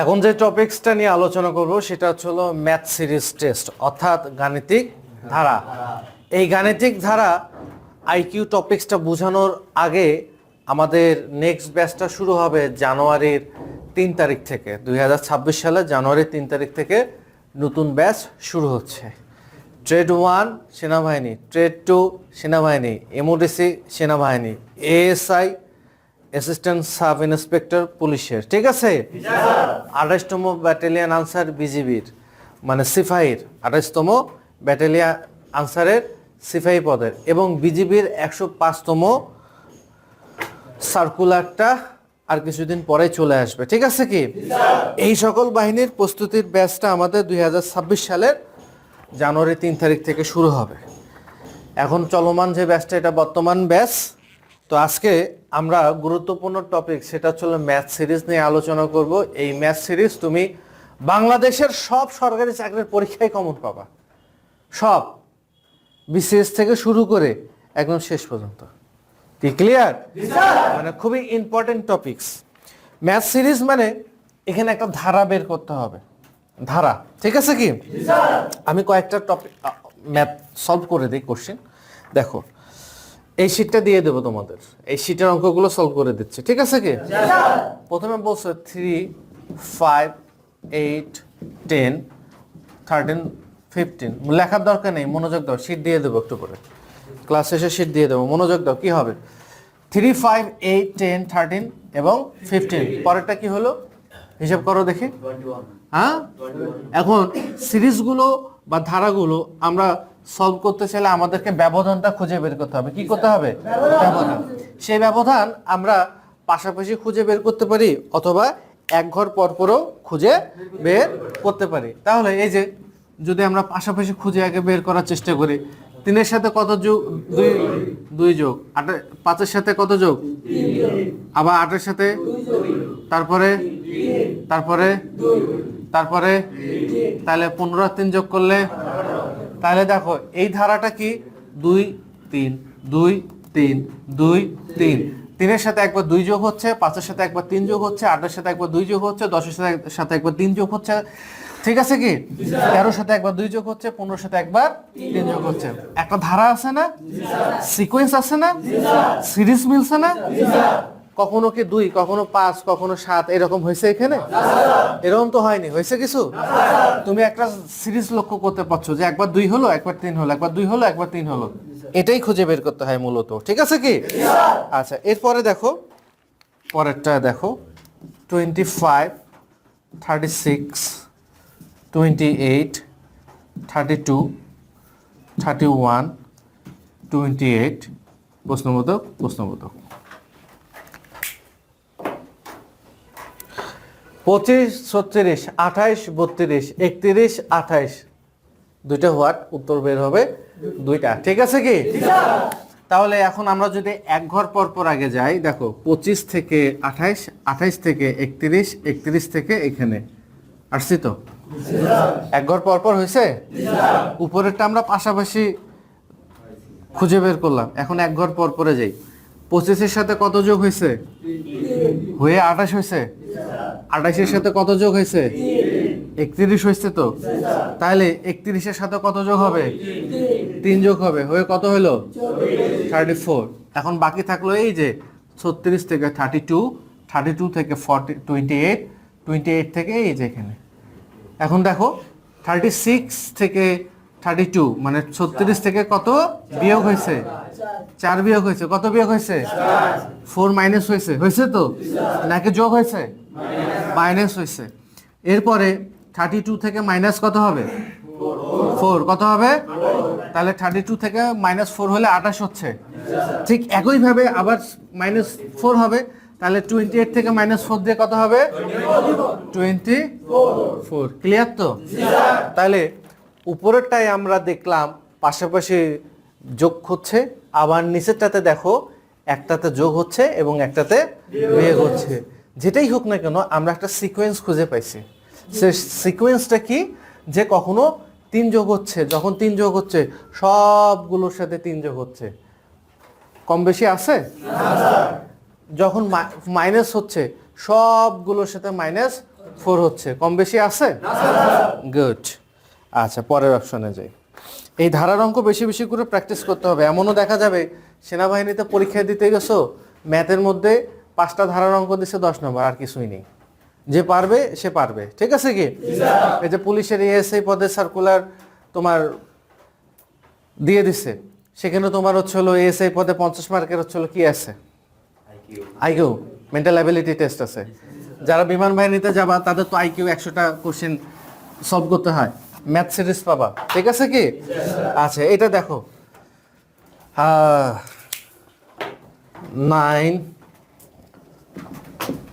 এখন যে টপিকসটা নিয়ে আলোচনা করব, সেটা হচ্ছে হলো ম্যাথ সিরিজ টেস্ট অর্থাৎ গাণিতিক ধারা। এই গাণিতিক ধারা আইকিউ টপিকসটা বোঝানোর আগে আমাদের নেক্সট ব্যাচটা শুরু হবে জানুয়ারির তিন তারিখ থেকে। দুই হাজার ছাব্বিশ সালে জানুয়ারির তিন তারিখ থেকে নতুন ব্যাচ শুরু হচ্ছে। ট্রেড ওয়ান সেনাবাহিনী। ট্রেড টু সেনাবাহিনী। এমওডিসি সেনাবাহিনী। এএসআই অ্যাসিস্ট্যান্ট সাব ইন্সপেক্টর পুলিশের ঠিক আছে? আঠাশতম ব্যাটালিয়ান আনসার বিজিবির মানে সিপাহীর, আঠাশতম ব্যাটালিয়ান আনসারের সিপাহী পদের এবং বিজিবির একশো পাঁচতম সার্কুলারটা আর কিছুদিন পরে চলে আসবে, ঠিক আছে কি? এই সকল বাহিনীর প্রস্তুতির ব্যাচটা আমাদের দুই হাজার ছাব্বিশ সালের জানুয়ারি তিন তারিখ থেকে শুরু হবে। এখন চলমান যে ব্যাচটা, এটা বর্তমান ব্যাচ। তো আজকে আমরা গুরুত্বপূর্ণ টপিক সেটা হচ্ছে ম্যাথ সিরিজ নিয়ে আলোচনা করব। এই ম্যাথ সিরিজ তুমি বাংলাদেশের সব সরকারি চাকরির পরীক্ষায় কমন পাবা। সব। বিসিএস থেকে শুরু করে একদম শেষ পর্যন্ত। কি ক্লিয়ার মানে খুবই ইম্পর্টেন্ট টপিকস ম্যাথ সিরিজ মানে এখানে একটা ধারা বের করতে হবে। ধারা। ঠিক আছে কি? আমি কয়েকটা টপিক ম্যাথ সলভ করে দিই কোশ্চেন দেখো এই শীটটা দিয়ে দেবো তোমাদের। এই শীটের অঙ্কগুলো সলভ করে দিচ্ছে ঠিক আছে কি? প্রথমে বলছো three five eight ten thirteen fifteen লেখার দরকার নেই মনোযোগ দাও শীট দিয়ে দেবো একটু করে। ক্লাস শেষে শীট দিয়ে দেবো মনোযোগ দাও কি হবে? Three five eight ten thirteen এবং ফিফটিন পরেরটা কি হলো? হিসাব করো দেখি। হ্যাঁ? এখন সিরিজগুলো বা ধারাগুলো আমরা সলভ করতে চাইলে আমাদেরকে ব্যবধানটা খুঁজে বের করতে হবে। কি করতে হবে? ব্যবধান। সেই ব্যবধান আমরা পাশাপাশি খুঁজে বের করতে পারি অথবা এক ঘর পরপরও খুঁজে বের করতে পারি। তাহলে এই যে যদি আমরা পাশাপাশি খুঁজে আগে বের করার চেষ্টা করি, তিনের সাথে কত যোগ? দুই দুই যোগ। আট পাঁচের সাথে কত যোগ? আবার আটের সাথে? তারপরে? তারপরে? তারপরে? তাহলে পনেরো তিন যোগ করলে তাহলে দেখো, এই ধারাটা কি? দুই, তিন দুই তিন দুই, তিন। তিনের সাথে একবার দুই যোগ হচ্ছে, পাঁচের সাথে একবার তিন যোগ হচ্ছে, আটের সাথে একবার দুই যোগ হচ্ছে, দশের সাথে সাথে একবার তিন যোগ হচ্ছে। ঠিক আছে কি? তেরোর সাথে একবার দুই যোগ হচ্ছে, পনেরোর সাথে একবার তিন যোগ হচ্ছে। একটা ধারা আছে না? সিকোয়েন্স আছে না? সিরিজ মিলছে না? কখনো কি দুই, কখনো পাঁচ, কখনো সাত, এরকম হয়েছে এখানে? এরকম তো হয়নি। হয়েছে কিছু? তুমি একটা সিরিজ লক্ষ্য করতে পারছ যে একবার দুই হলো, একবার তিন হলো, একবার দুই হলো, একবার তিন হলো। এটাই খুঁজে বের করতে হয় মূলত। ঠিক আছে কি? আচ্ছা এরপরে দেখো, পরেরটা দেখো twenty five thirty six twenty eight thirty two thirty one twenty eight প্রশ্নবোধক প্রশ্নবোধক। পঁচিশ, ছত্রিশ, আঠাইশ, বত্রিশ, একত্রিশ, আঠাইশ। দুইটা হোয়াট? উত্তর বের হবে দুইটা। ঠিক আছে কি? তাহলে এখন আমরা যদি এক ঘর পর পর আগে যাই, দেখো, পঁচিশ থেকে আঠাইশ আঠাইশ থেকে একত্রিশ একত্রিশ থেকে এখানে। আসছি তো? এক ঘর পর পর হয়েছে? উপরেরটা আমরা পাশাপাশি খুঁজে বের করলাম। এখন এক ঘর পর পরে যাই। পঁচিশের সাথে কত যোগ হয়েছে? হয়ে আঠাশ হয়েছে? আঠাশের সাথে কত যোগ হয়েছে? একত্রিশ হয়েছে তো? তাহলে একত্রিশের সাথে কত যোগ হবে? তিন যোগ হবে। হয়ে কত হলো? থার্টি ফোর এখন বাকি থাকল এই যে ছত্রিশ থেকে থার্টি টু থার্টি টু থেকে forty twenty eight twenty eight থেকে এই যে এখানে এখন দেখো থার্টি সিক্স থেকে থার্টি টু মানে ছত্রিশ থেকে কত বিয়োগ হয়েছে? চার বিয়োগ হয়েছে। কত বিয়োগ হয়েছে? ফোর মাইনাস হয়েছে। হয়েছে তো? নাকি যোগ হয়েছে? মাইনাস হয়েছে। এরপরে থার্টি টু থেকে মাইনাস কত হবে? ফোর কত হবে? তাহলে থার্টি টু থেকে মাইনাস ফোর হলে আঠাশ হচ্ছে। ঠিক একইভাবে আবার মাইনাস ফোর হবে। তাহলে টোয়েন্টি এইট থেকে মাইনাস ফোর দিয়ে কত হবে? টোয়েন্টি ফোর ক্লিয়ার তো তাহলে উপরেরটাই আমরা দেখলাম পাশাপাশি যোগ হচ্ছে আবার নিচেরটাতে দেখো একটাতে যোগ হচ্ছে এবং একটাতে বিয়োগ হচ্ছে। যেটাই হোক না কেন আমরা একটা সিকোয়েন্স খুঁজে পাইছি। সে সিকোয়েন্সটা কি? যে কখনো তিন যোগ হচ্ছে যখন তিন যোগ হচ্ছে সবগুলোর সাথে তিন যোগ হচ্ছে। কম বেশি আছে? যখন মাইনাস হচ্ছে সবগুলোর সাথে মাইনাস ফোর হচ্ছে। কম বেশি আছে? গুড আচ্ছা পরের অপশনে যাই। এই ধারার অঙ্ক বেশি বেশি করে প্র্যাকটিস করতে হবে। এমনও দেখা যাবে, সেনাবাহিনীতে পরীক্ষা দিতে গেছো ম্যাথের মধ্যে পাঁচটা ধারার অঙ্ক দিচ্ছে দশ নম্বর, আর কিছুই নেই। যে পারবে, সে পারবে। ঠিক আছে কি? এই যে পুলিশের এএসআই পদে সার্কুলার তোমার দিয়ে দিছে, সেখানে তোমার হচ্ছে হলো এএসআই পদে পঞ্চাশ মার্কের হচ্ছে হলো কি আছে? আইকিউ মেন্টাল অ্যাবিলিটি টেস্ট আছে। যারা বিমান বাহিনীতে যাবা, তাদের তো আইকিউ একশোটা কোশ্চেন সলভ করতে হয়। ম্যাথ সিরিজ পাবা, ঠিক আছে কি? আচ্ছা এটা দেখো। Nine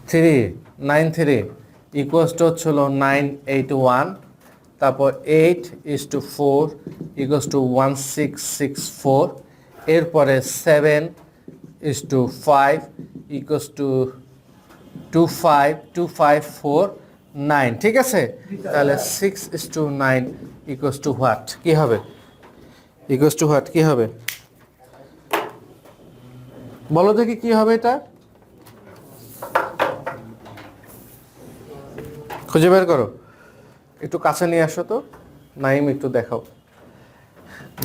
three nine three equals to হচ্ছে হলো নাইন এইট ওয়ান তারপর eight is to four equals to one six six four এরপরে seven is to five equals to two five two five four nine, ঠিক আছে? তাহলে six is to nine equals to what কী হবে? Equals to what কী হবে? বলো দেখি কী হবে এটা। খুঁজে বের করো। একটু কাছে নিয়ে আসো তো। নাইম, একটু দেখাও।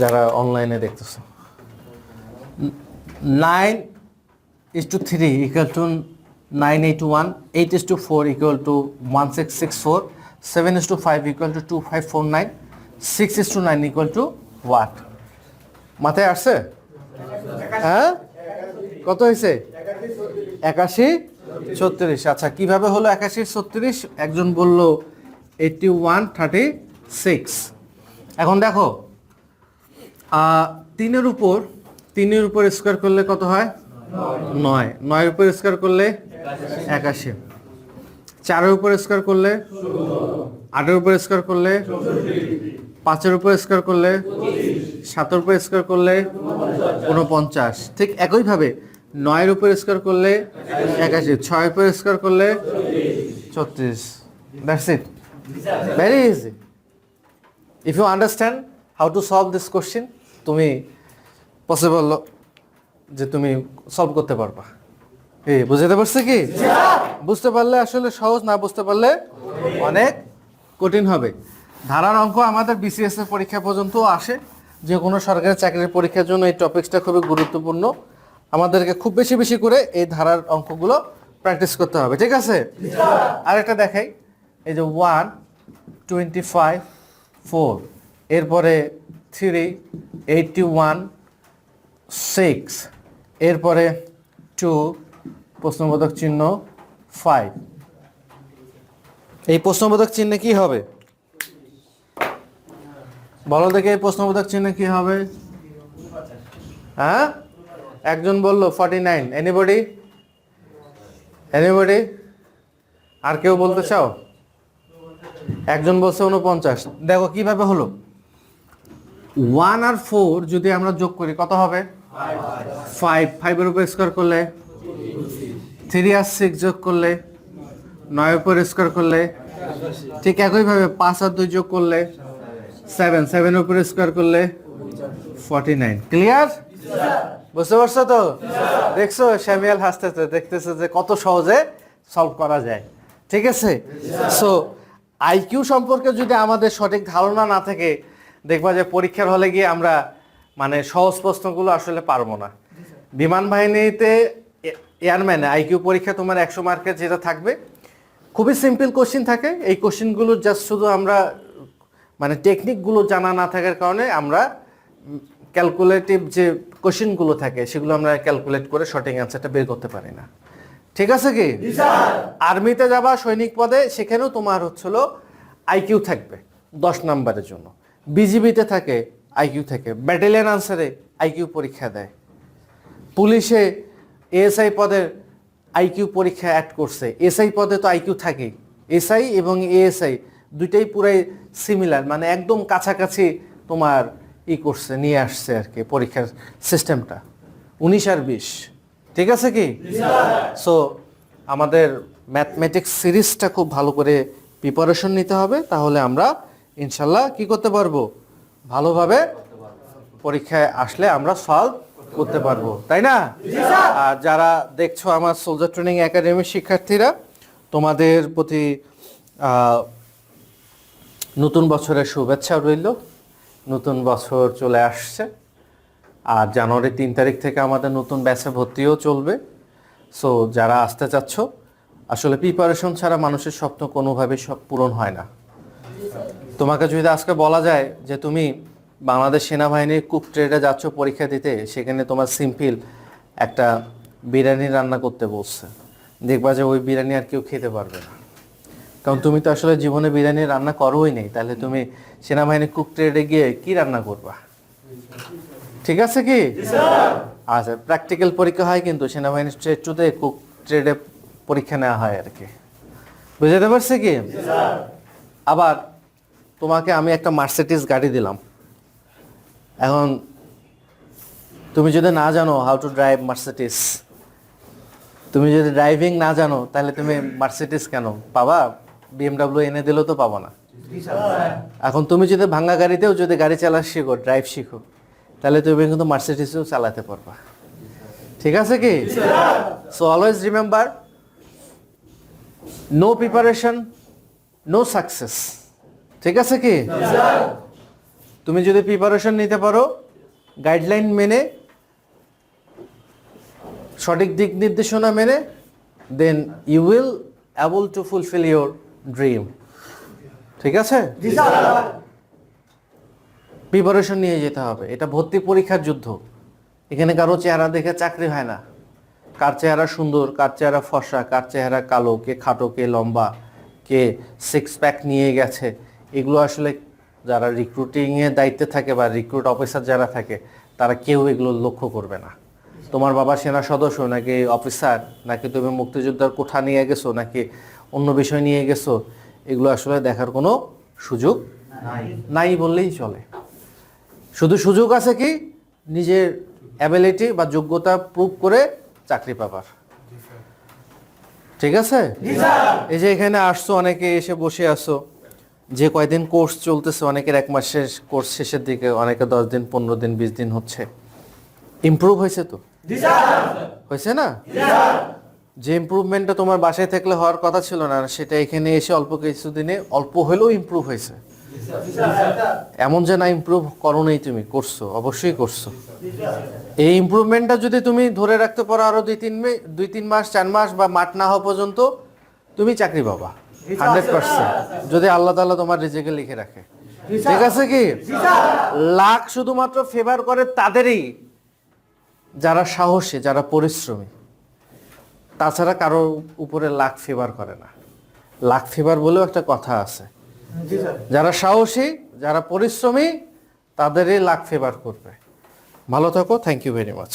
যারা অনলাইনে দেখতেছো। Nine is to three equal to nine eight one eight is to four equal to one six six four seven is to five equal to two five four nine six is to nine equal to what মাথায় আসছে? হ্যাঁ? কত হয়েছে? একাশি ছত্রিশ। আচ্ছা কীভাবে হলো একাশি ছত্রিশ? একজন বলল এইটটি ওয়ান থার্টি সিক্স এখন দেখো তিনের উপর তিনের উপর স্কোয়ার করলে কত হয়? নয়। নয়ের উপর স্কোয়ার করলে একাশি। চারের উপর স্কোয়ার করলে, আটের উপর স্কোয়ার করলে, পাঁচের উপর স্কোয়ার করলে, সাতের উপর স্কোয়ার করলে উনপঞ্চাশ ঠিক একইভাবে নয়ের উপর স্কোয়ার করলে একাশি, ছয়ের উপর স্কোয়ার করলে ছত্রিশ। That's it very easy if you understand how to solve this question তুমি পসিবল যে তুমি সলভ করতে পারবা। বুঝতে পারছে কি? বুঝতে পারলে আসলে সহজ, না বুঝতে পারলে অনেক কঠিন হবে। ধারার অঙ্ক আমাদের বিসিএস এর পরীক্ষা পর্যন্ত আসে। যে কোনো সরকারি চাকরির পরীক্ষার জন্য এই টপিক্সটা খুবই গুরুত্বপূর্ণ। আমাদেরকে খুব বেশি বেশি করে এই ধারার অঙ্কগুলো প্র্যাকটিস করতে হবে, ঠিক আছে? আরেকটা দেখাই। এই যে ওয়ান টোয়েন্টি ফাইভ ফোর এরপরে থ্রি এইটটি ওয়ান সিক্স এরপরে টু প্রশ্নবোধক চিহ্ন ফাইভ এই প্রশ্নবোধক চিহ্নে কি হবে? বলো দেখে এই প্রশ্নবোধক চিহ্নে কি হবে? হ্যাঁ? একজন বলল ফর্টি নাইন এনিবডি এনিবডি আর কেউ বলতে চাও? একজন বলছে উনপঞ্চাশ দেখো কীভাবে হলো? ওয়ান আর ফোর যদি আমরা যোগ করি, কত হবে? ফাইভ ফাইভের উপর স্কোয়ার করলে থ্রি আর সিক্স যোগ করলে, নয় উপর স্কোয়ার করলে, ঠিক একইভাবে পাঁচ আর দুই যোগ করলে সেভেন সেভেনের উপর স্কোয়ার করলে ফর্টি নাইন। ক্লিয়ার? বুঝতে পারছ তো? দেখছ শ্যামিয়াল হাসতেছে, দেখতেছে যে কত সহজে সলভ করা যায়। ঠিক আছে? সো আইকিউ সম্পর্কে যদি আমাদের সঠিক ধারণা না থাকে, দেখবা যে পরীক্ষার হলে গিয়ে আমরা মানে সহজ প্রশ্নগুলো আসলে পারব না। বিমান বাহিনীতে এয়ারম্যানে আইকিউ পরীক্ষা তোমার একশো মার্কের যেটা থাকবে। খুবই সিম্পল কোশ্চিন থাকে। এই কোশ্চিনগুলো জাস্ট শুধু আমরা মানে টেকনিকগুলো জানা না থাকার কারণে আমরা ক্যালকুলেটিভ যে কোশ্চিনগুলো থাকে সেগুলো আমরা ক্যালকুলেট করে সঠিক অ্যান্সারটা বের করতে পারি না। ঠিক আছে কি? আর্মিতে যাবা সৈনিক পদে সেখানেও তোমার হচ্ছিল আইকিউ থাকবে দশ নাম্বারের জন্য। বিজিবিতে থাকে আইকিউ থাকে। ব্যাটেলিয়ান আনসারে আইকিউ পরীক্ষা দেয়। পুলিশে এএসআই পদের আইকিউ পরীক্ষা অ্যাড করছে। এসআই পদে তো আইকিউ থাকেই। এসআই এবং এএসআই দুইটাই পুরাই সিমিলার মানে একদম কাছাকাছি তোমার ই করছে, নিয়ে আসছে আর কি পরীক্ষার সিস্টেমটা উনিশ আর বিশ। ঠিক আছে কি? সো আমাদের ম্যাথমেটিক্স সিরিজটা খুব ভালো করে প্রিপারেশন নিতে হবে, তাহলে আমরা ইনশাল্লাহ কি করতে পারব? ভালোভাবে পরীক্ষায় আসলে আমরা সলভ করতে পারব তাই না? আর যারা দেখছ আমার সোলজার ট্রেনিং একাডেমির শিক্ষার্থীরা তোমাদের প্রতি নতুন বছরের শুভেচ্ছা রইল। নতুন বছর চলে আসছে। আর জানুয়ারি তিন তারিখ থেকে আমাদের নতুন ব্যাচে ভর্তিও চলবে। সো যারা আসতে চাচ্ছ আসলে প্রিপারেশন ছাড়া মানুষের স্বপ্ন কোনোভাবেই সব পূরণ হয় না। তোমাকে যদি আজকে বলা যায় যে তুমি বাংলাদেশ সেনাবাহিনীর কুক ট্রেডে যাচ্ছ পরীক্ষা দিতে সেখানে তোমার সিম্পল একটা বিরিয়ানি রান্না করতে বলছে দেখবা যে ওই বিরিয়ানি আর কেউ খেতে পারবে না। কারণ তুমি তো আসলে জীবনে বিরিয়ানি রান্না করোই নেই তাহলে তুমি সেনাবাহিনীর কুক ট্রেডে গিয়ে কি রান্না করবা? ঠিক আছে কি? আচ্ছা প্র্যাকটিক্যাল পরীক্ষা হয় কিন্তু সেনাবাহিনীর ট্রেড টুতে কুক ট্রেডে পরীক্ষা নেওয়া হয় আর কি। বুঝতে পারছে কি? আবার তোমাকে আমি একটা মার্সিডিজ গাড়ি দিলাম। এখন তুমি যদি না জানো হাউ টু ড্রাইভ মার্সিডিস তুমি যদি ড্রাইভিং না জানো, তাহলে তুমি মার্সিডিস কেন? পাবা? বিএমডাব্লিউ এনে দিলেও তো পাবো না। এখন তুমি যদি ভাঙ্গা গাড়িতেও যদি গাড়ি চালা শিখো ড্রাইভ শিখো, তাহলে তুমি কিন্তু মার্সিডিসও চালাতে পারবা। ঠিক আছে কি? So always remember no preparation no success ঠিক আছে কি? তুমি যদি প্রিপারেশন নিতে পারো গাইডলাইন মেনে সঠিক দিক নির্দেশনা মেনে then you will able to fulfil your dream ঠিক আছে? প্রিপারেশন নিয়ে যেতে হবে। এটা ভর্তি পরীক্ষার যুদ্ধ। এখানে কারও চেহারা দেখে চাকরি হয় না। কার চেহারা সুন্দর কার চেহারা ফর্সা কার চেহারা কালো কে খাটো কে লম্বা কে সিক্স প্যাক নিয়ে গেছে এগুলো আসলে যারা রিক্রুটিংয়ের দায়িত্বে থাকে বা রিক্রুট অফিসার যারা থাকে তারা কেউ এগুলো লক্ষ্য করবে না। তোমার বাবা সেনা সদস্য নাকি অফিসার নাকি তুমি মুক্তিযোদ্ধার কোঠা নিয়ে গেছো নাকি অন্য বিষয় নিয়ে গেছো এগুলো আসলে দেখার কোনো সুযোগ নাই। বললেই চলে। শুধু সুযোগ আছে কি? নিজের অ্যাবিলিটি বা যোগ্যতা প্রুভ করে চাকরি পাবার। ঠিক আছে? এই যে এখানে আসছো অনেকে এসে বসে আসো যে কয়দিন কোর্স চলতেছে, অনেকের এক মাসের কোর্স শেষের দিকে, অনেকে দশ দিন, পনেরো দিন, বিশ দিন হচ্ছে। ইমপ্রুভ হয়েছে তো? হয়েছে না? যে ইমপ্রুভমেন্টটা তোমার বাসায় থাকলে হওয়ার কথা ছিল না, সেটা এখানে এসে অল্প কিছুদিনে অল্প হলেও ইমপ্রুভ হয়েছে। এমন যে না ইমপ্রুভ করো নেই তুমি, করছ, অবশ্যই করছ। এই ইমপ্রুভমেন্টটা যদি তুমি ধরে রাখতে পারো আরও দুই, তিন দুই, তিন মাস, চার মাস বা মাঠ না হওয়া পর্যন্ত, তুমি চাকরি পাবা। Hundred percent. যদি আল্লাহ তাআলা তোমার রিজেকে লিখে রাখে। ঠিক আছে কি? লাখ শুধুমাত্র ফেভার করে তাদেরই যারা সাহসী যারা পরিশ্রমী। তাছাড়া কারও উপরে লাখ ফেভার করে না। লাখ ফেভার বলেও একটা কথা আছে। যারা সাহসী যারা পরিশ্রমী তাদেরই লাখ ফেভার করবে। ভালো থাকো থ্যাংক ইউ ভেরি মাচ